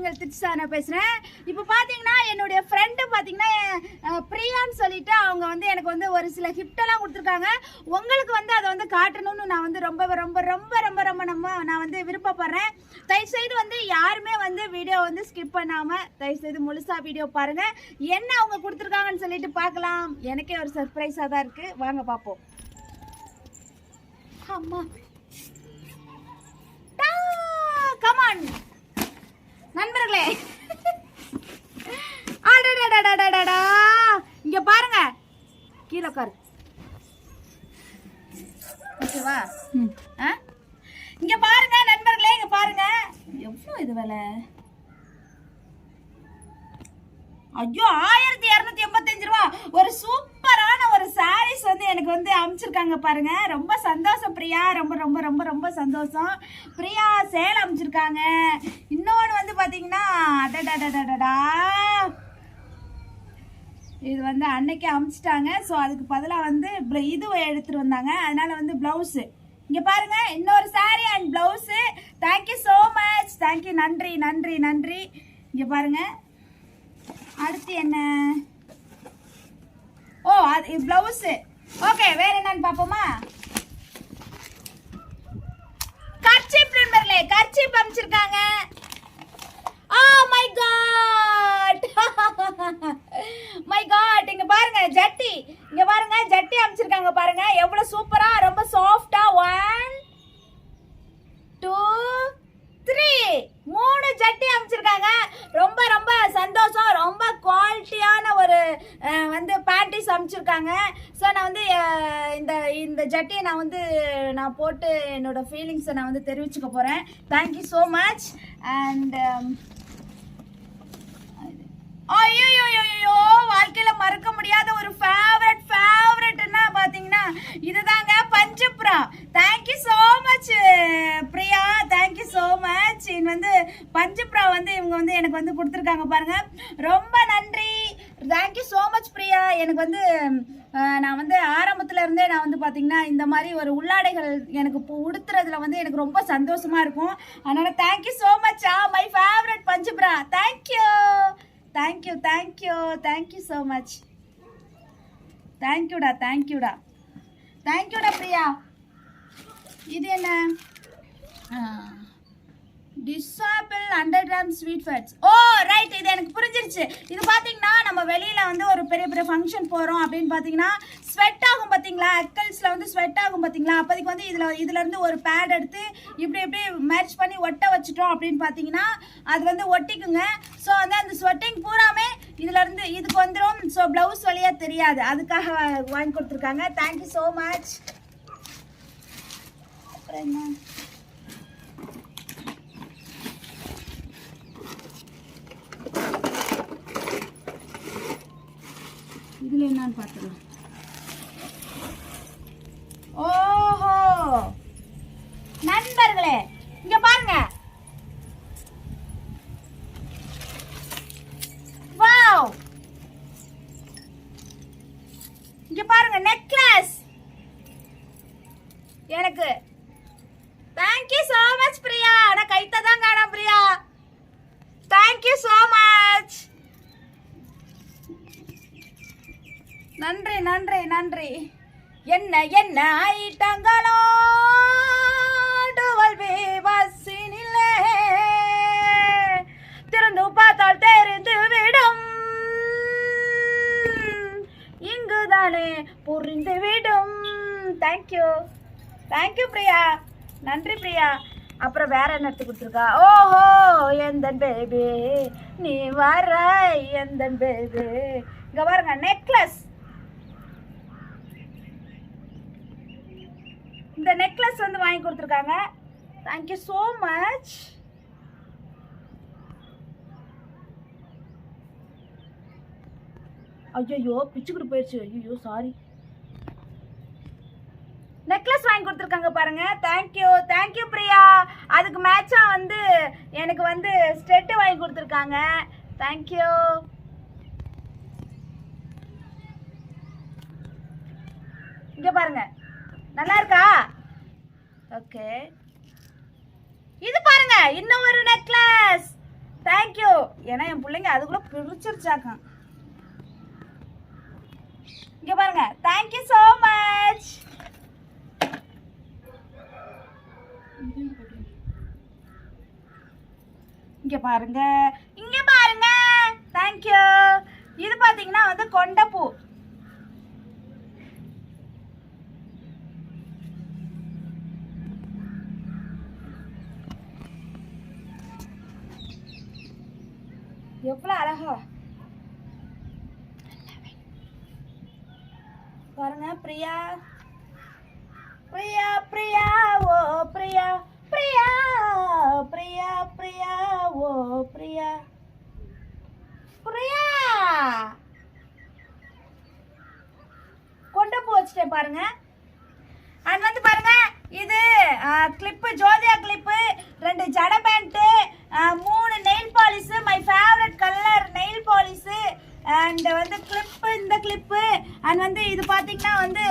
உங்கள் திருச்சிசா பேசுகிறேன் இப்போ பார்த்தீங்கன்னா என்னுடைய ஃப்ரெண்டு பார்த்தீங்கன்னா பிரியான்னு சொல்லிட்டு அவங்க வந்து எனக்கு வந்து ஒரு சில கிஃப்டெல்லாம் கொடுத்துருக்காங்க. உங்களுக்கு வந்து அதை வந்து காட்டணும்னு நான் வந்து ரொம்ப ரொம்ப ரொம்ப ரொம்ப ரொம்ப நம்ம நான் வந்து விருப்பப்படுறேன். தயவுசெய்து வந்து யாருமே வந்து வீடியோ வந்து ஸ்கிப் பண்ணாமல் தயவுசெய்து முழுசாக வீடியோ பாருங்கள் என்ன அவங்க கொடுத்துருக்காங்கன்னு சொல்லிட்டு பார்க்கலாம். எனக்கே ஒரு சர்ப்ரைஸாக தான் இருக்குது வாங்க பார்ப்போம் அம்மா. கமான் நண்பர்களே. இங்க பாருங்க. கீழே உட்காரு ஓகேவா? இங்க பாருங்க நண்பர்களே இங்க பாருங்க. எவ்வளோ இது விலை? ஐயோ ஆயிரத்தி இரநூத்தி எண்பத்தஞ்சு ரூபா. ஒரு சூப்பரான ஒரு சாரீஸ் வந்து எனக்கு வந்து அமைச்சிருக்காங்க பாருங்க. ரொம்ப சந்தோஷம் பிரியா. ரொம்ப ரொம்ப ரொம்ப ரொம்ப சந்தோஷம். பிரியா சேலை அமைச்சிருக்காங்க. இன்னொன்று வந்து பார்த்தீங்கன்னா அடடடடடடா. இது வந்து அன்னைக்கு அமிச்சிட்டாங்க. ஸோ அதுக்கு பதிலாக வந்து இது எடுத்துட்டு வந்தாங்க. அதனால வந்து ப்ளவுஸு இங்கே பாருங்க இன்னொரு saree and blouse thank you so much thank you நன்றி நன்றி நன்றி. இங்கே பாருங்கள் அடுத்து என்ன? ஓ அது ப்ளவுஸு ஓகே வேற என்னன்னு பார்ப்போமா? கர்ச்சி நண்பர்களே கர்ச்சி அமைச்சிருக்காங்க ah my god my god இங்க பாருங்க ஜட்டி இங்க பாருங்க ஜட்டி அமைச்சிருக்காங்க பாருங்க எவ்வளவு சூப்பரா ரொம்ப சாஃப்டா ஒன் டூ த்ரீ மூணு ஜட்டி அமைச்சிருக்காங்க ரொம்ப ரொம்ப சந்தோஷம் ரொம்ப குவாலிட்டியான ஒரு அஹ், வந்து பேண்டிஸ் ஸோ நான் வந்து இந்த இந்த ஜட்டியை நான் வந்து நான் போட்டு என்னோட ஃபீலிங்ஸை நான் வந்து தெரிவிச்சுக்க போகிறேன் thank you so much and um, ஐயோ வாழ்க்கையில் மறக்க முடியாத ஒரு ஃபேவரட் ஃபேவரட்னா பார்த்தீங்கன்னா இதுதாங்க பஞ்சபுரா. Thank you so much Priya. Thank you so much இது வந்து பஞ்சபுரா வந்து இவங்க வந்து எனக்கு வந்து கொடுத்துருக்காங்க பாருங்கள் ரொம்ப நன்றி தேங்க்யூ ஸோ மச் பிரியா எனக்கு வந்து நான் வந்து ஆரம்பத்துல இருந்தே நான் வந்து பாத்தீங்கன்னா இந்த மாதிரி ஒரு உள்ளாடைகள் எனக்கு உடுத்துறதுல வந்து எனக்கு ரொம்ப சந்தோஷமா இருக்கும். அதனால thank you so much ah my favourite பஞ்சப்ரா thank you thank you thank you thank you so much தேங்க்யூடா தேங்க்யூடா தேங்க்யூடா பிரியா. இது என்ன? டிசாபிள் hundred gram sweet fats oh right இது எனக்கு புரிஞ்சிருச்சு. இது பார்த்தீங்கன்னா நம்ம வெளியில் வந்து ஒரு பெரிய பெரிய ஃபங்க்ஷன் போகிறோம் அப்படின்னு பார்த்தீங்கன்னா ஸ்வெட் ஆகும் பார்த்தீங்களா அக்கல்ஸில் வந்து ஸ்வெட் ஆகும் பார்த்தீங்களா அப்போதைக்கு வந்து இதில் இதுலேருந்து ஒரு பேட் எடுத்து இப்படி இப்படி மேட்ச் பண்ணி ஒட்ட வச்சுட்டோம் அப்படின்னு பார்த்தீங்கன்னா அது வந்து ஒட்டிக்குங்க. ஸோ வந்து அந்த ஸ்வெட்டிங் பூராமே இதுலேருந்து இதுக்கு வந்துடும் ஸோ ப்ளவுஸ் வழியாக தெரியாது. அதுக்காக வாங்கி கொடுத்துருக்காங்க. தேங்க்யூ ஸோ மச் அப்புறம் என்ன? இதுல என்னன்னு பார்த்துக்கலாம். ஓஹோ! நண்பர்களே இங்க பாருங்க. வாவ்! இங்க பாருங்க நெக்லஸ் எனக்கு தேங்க்யூ so மச் பிரியா ஆனா கைத்த தான் காணோம் பிரியா தேங்க்யூ so மச் நன்றி நன்றி. என்ன என்ன ஐட்டங்களோ? டுவல்வி பஸ்ஸினிலே. திறந்து பார்த்தால் தெரிந்து விடும். இங்குதானே புரிந்து விடும். Thank you thank you Priya. நன்றி பிரியா. அப்புறம் வேற என்ன எடுத்து கொடுத்துருக்கா? ஓஹோ எந்த பேபி நீ வர எந்த பேபி இங்க பாருங்க நெக்லஸ் இந்த நெக்லஸ் வந்து வாங்கி கொடுத்துருக்காங்க. தேங்க்யூ ஸோ மச் ஐயோ பிச்சுக்கிட்டு போயிடுச்சு ஐயோ சாரி நெக்லஸ் வாங்கி கொடுத்துருக்காங்க பாருங்க. Thank you thank you Priya. அதுக்கு மேட்சாக வந்து எனக்கு வந்து ஸ்டெட்டு வாங்கி கொடுத்துருக்காங்க. தேங்க்யூ இங்கே பாருங்கள் நல்லா இருக்கா ஓகே. இது பாருங்க இன்னும் ஒரு நெக்லஸ் தேங்க் தேங்க்யூ ஏன்னா என் பிள்ளைங்க அதுக்குள்ள பிரிச்சிருச்சாக்கம் இங்க பாருங்க தேங்க்யூ ஸோ மச் இங்க பாருங்க இங்க பாருங்க. தேங்க்யூ இது பாத்தீங்கன்னா வந்து கொண்டைப்பூ. எவ்வளவு அழகா? பாருங்க பிரியா. பிரியா பிரியா ஓ பிரியா. பிரியா பிரியா பிரியா ஓ பிரியா. பிரியா. கொண்டு போச்சுட்டேன் பாருங்க. அண்ட் வந்து பாருங்க இது கிளிப்பு ஜோதியா கிளிப்பு ரெண்டு ஜட பேண்ட்டு மூணு favourite colour nail polish and வந்து கிளிப்பு இந்த கிளிப்பு அண்ட் வந்து இது பார்த்தீங்கன்னா வந்து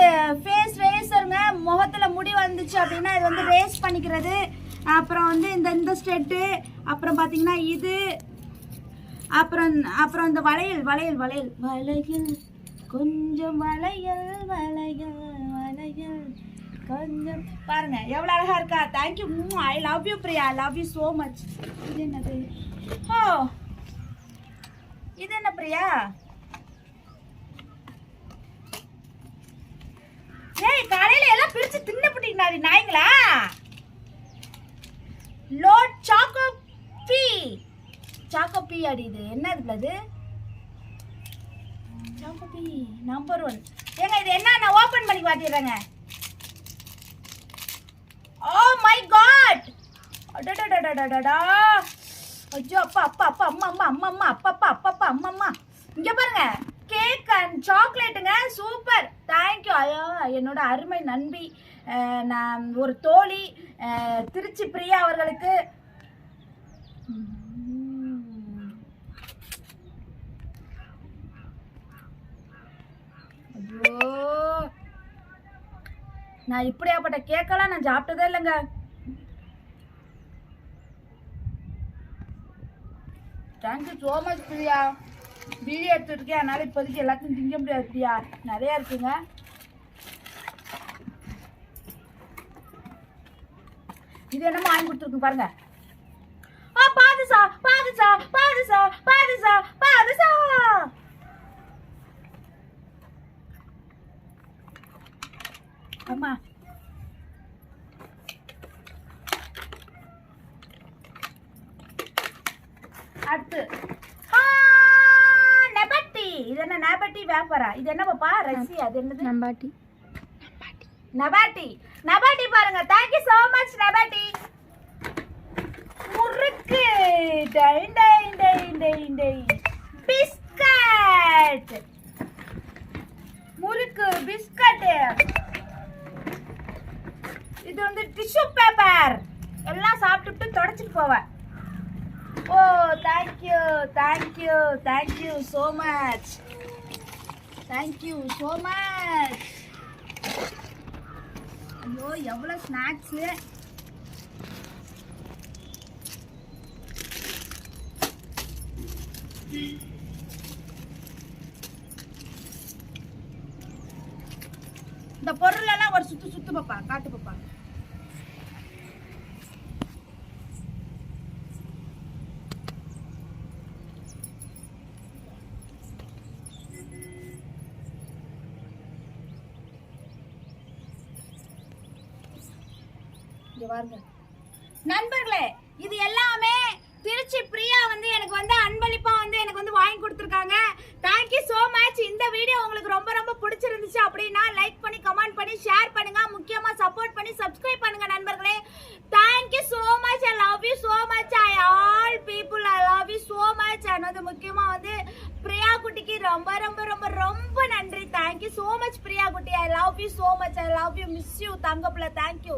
ஃபேஸ் ரேசருங்க முகத்தில் முடி வந்துச்சு அப்படின்னா இது வந்து ரேஸ் பண்ணிக்கிறது. அப்புறம் வந்து இந்த இந்த ஸ்டெட்டு அப்புறம் பார்த்தீங்கன்னா இது அப்புறம் அப்புறம் இந்த வளையல் வளையல் வளையல். வளையல் கொஞ்சம் வளையல் வளையல் வளையல் கொஞ்சம். பாருங்க எவ்வளோ அழகா இருக்கா? Thank you I love you Priya. I love you so much இது என்னது? ஓ இது என்ன பிரியா? ஏய் காலையில எல்லாம் பிரிச்சு தின்னுபிட்டீங்களா நாய்ங்களா? லோட் சாக்கோ பீ. சாக்கோ பீ அடி இது. என்ன இதுல இது? சாக்கோ பீ நம்பர் ஒன் ஏங்க இது என்ன நான் ஓபன் பண்ணி பாத்திடுறேங்க ஓ oh மை காட் அடடடடடடா ஐயோ அப்பா அப்பா அப்பா அம்மா அம்மா அம்மா அம்மா அப்பா அப்பா அப்பா அப்பா அம்மா அம்மா. இங்க பாருங்க கேக் அண்ட் சாக்லேட்டுங்க சூப்பர் தேங்க்யூ ஐயோ என்னோட அருமை நண்பி. நான் ஒரு தோழி. திருச்சி பிரியா அவர்களுக்கு. ஐயோ நான் இப்படியாப்பட்ட கேக்கெல்லாம் நான் சாப்பிட்டதே இல்லைங்க. Thank you so much Priya. Video எடுத்துருக்கேன் அதனால இப்போதைக்கு எல்லாத்தையும் திங்க முடியாது பிரியா. நிறையா இருக்குங்க. இது என்னமோ வாங்கி கொடுத்துருக்கு பாருங்க. ஆ பாதுசா பாதுசா பாதுசா பாதுசா பாதுசா அம்மா. அடுத்து. நெபட்டி. இது என்ன நெபட்டி வேப்பரா இது என்ன பாப்பா ரசி அது என்னது? நம்பாட்டி. நபாட்டி. நபாட்டி பாருங்க. Thank you so oh thank you thank you thank you so much thank you so much ஐயோ எவ்வளோ ஸ்நாக்ஸு இந்த பொருளெல்லாம் ஒரு சுத்து சுத்து பார்ப்பாங்க காட்டு பார்ப்பாங்க நண்பர்களே இது எல்லாமே திருச்சி பிரியா வந்து எனக்கு வந்து அன்பளிப்பா வந்து எனக்கு வந்து வாங்கி கொடுத்துருக்காங்க. தேங்க்யூ ஸோ மச் இந்த வீடியோ உங்களுக்கு ரொம்ப ரொம்ப பிடிச்சிருந்துச்சு அப்படின்னா லைக் பண்ணி கமெண்ட் பண்ணி ஷேர் பண்ணுங்க. முக்கியமா சப்போர்ட் பண்ணி சப்ஸ்கிரைப் பண்ணுங்க நண்பர்களே. Thank you so much I love you so much I all people I love you so much and வந்து முக்கியமா வந்து பிரியா குட்டிக்கு ரொம்ப ரொம்ப ரொம்ப ரொம்ப நன்றி. தேங்க்யூ ஸோ மச் பிரியா குட்டி. I love you so much I love you miss you தங்கப்பில் thank you